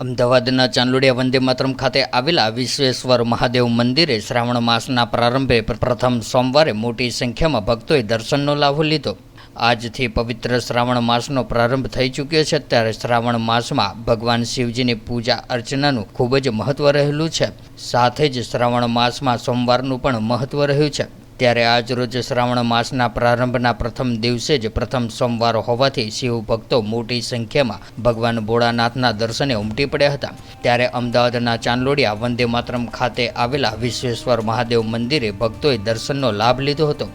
અમદાવાદના ચાંદલોડિયા વંદે માતરમ ખાતે આવેલા વિશ્વેશ્વર મહાદેવ મંદિરે શ્રાવણ માસના પ્રારંભે પ્રથમ સોમવારે મોટી સંખ્યામાં ભક્તોએ દર્શનનો લાભો લીધો. આજથી પવિત્ર શ્રાવણ માસનો પ્રારંભ થઈ ચૂક્યો છે, ત્યારે શ્રાવણ માસમાં ભગવાન શિવજીની પૂજા અર્ચનાનું ખૂબ જ મહત્વ રહેલું છે. સાથે જ શ્રાવણ માસમાં સોમવારનું પણ મહત્વ રહ્યું છે. ત્યારે આજરોજ શ્રાવણ માસના પ્રારંભના પ્રથમ દિવસે જ પ્રથમ સોમવાર હોવાથી શિવ ભક્તો મોટી સંખ્યામાં ભગવાન ભોળાનાથના દર્શને ઉમટી પડ્યા હતા. ત્યારે અમદાવાદના ચાંદલોડિયા વંદે માતરમ ખાતે આવેલા વિશ્વેશ્વર મહાદેવ મંદિરે ભક્તોએ દર્શનનો લાભ લીધો હતો.